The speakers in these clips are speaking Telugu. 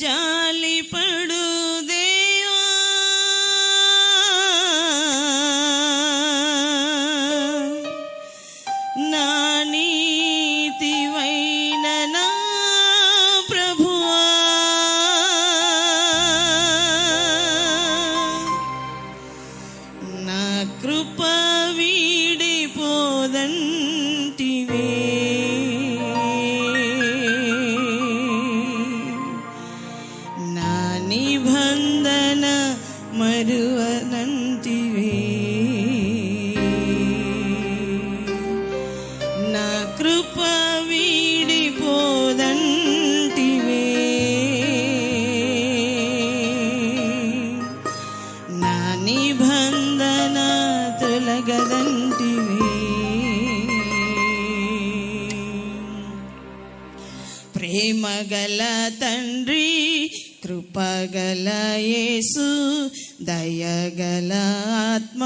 ja మరువనంటివే నా కృప వీడిపోదంటివే. నా నిబంధన తొలగదంటివే. ప్రేమగల తండ్రి కృపగల యేసు దయగల ఆత్మ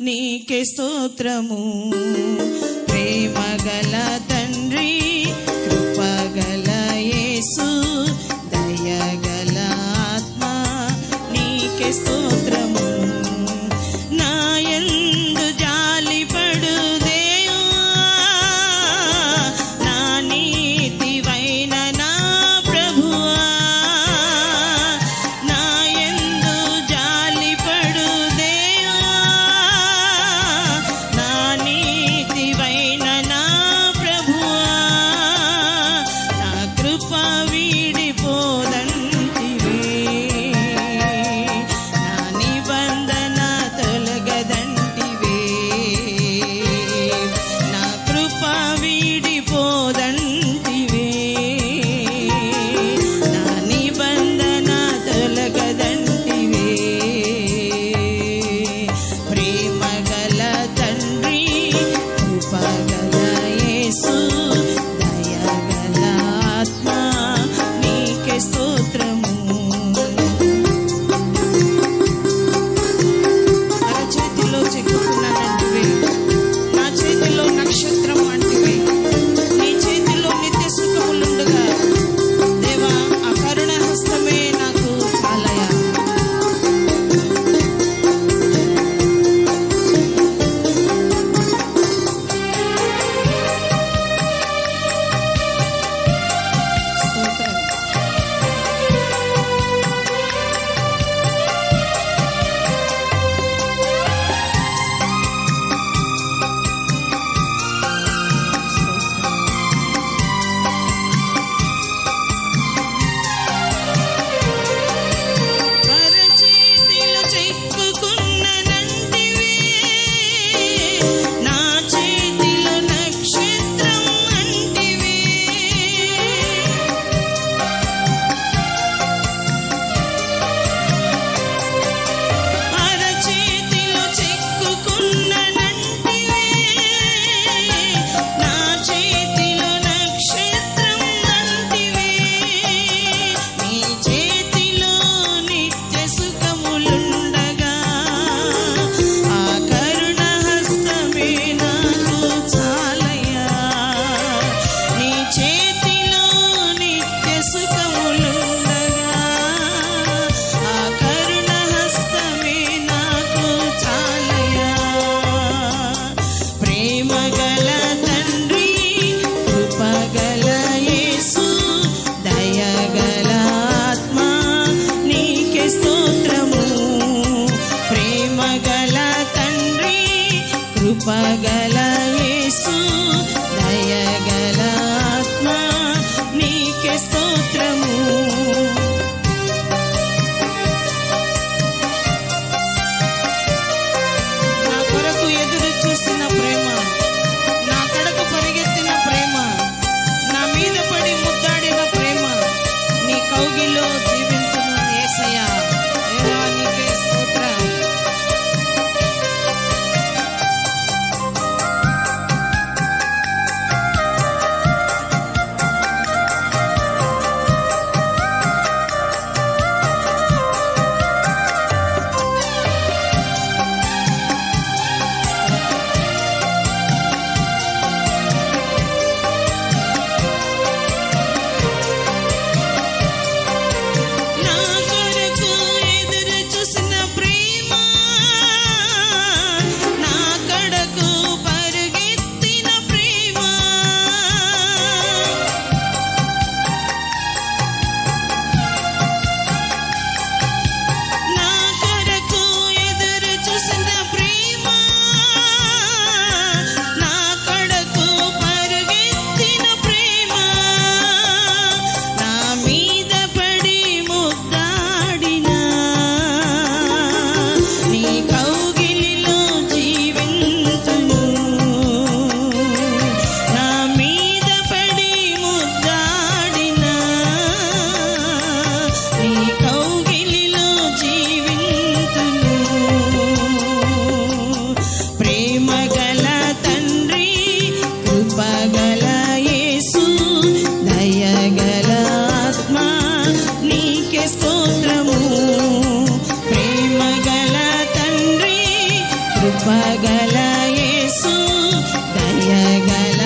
నీకే స్తోత్రము. ప్రేమగల తండ్రి కృపగల యేసు దయగల ఆత్మ నీకే స్తోత్రము pagar. కృపగల యేసు దయగల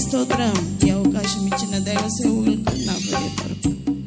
స్తోత్రం. ఈ అవకాశం ఇచ్చిన దైవ సేవకులకు నా హృదయపూర్వక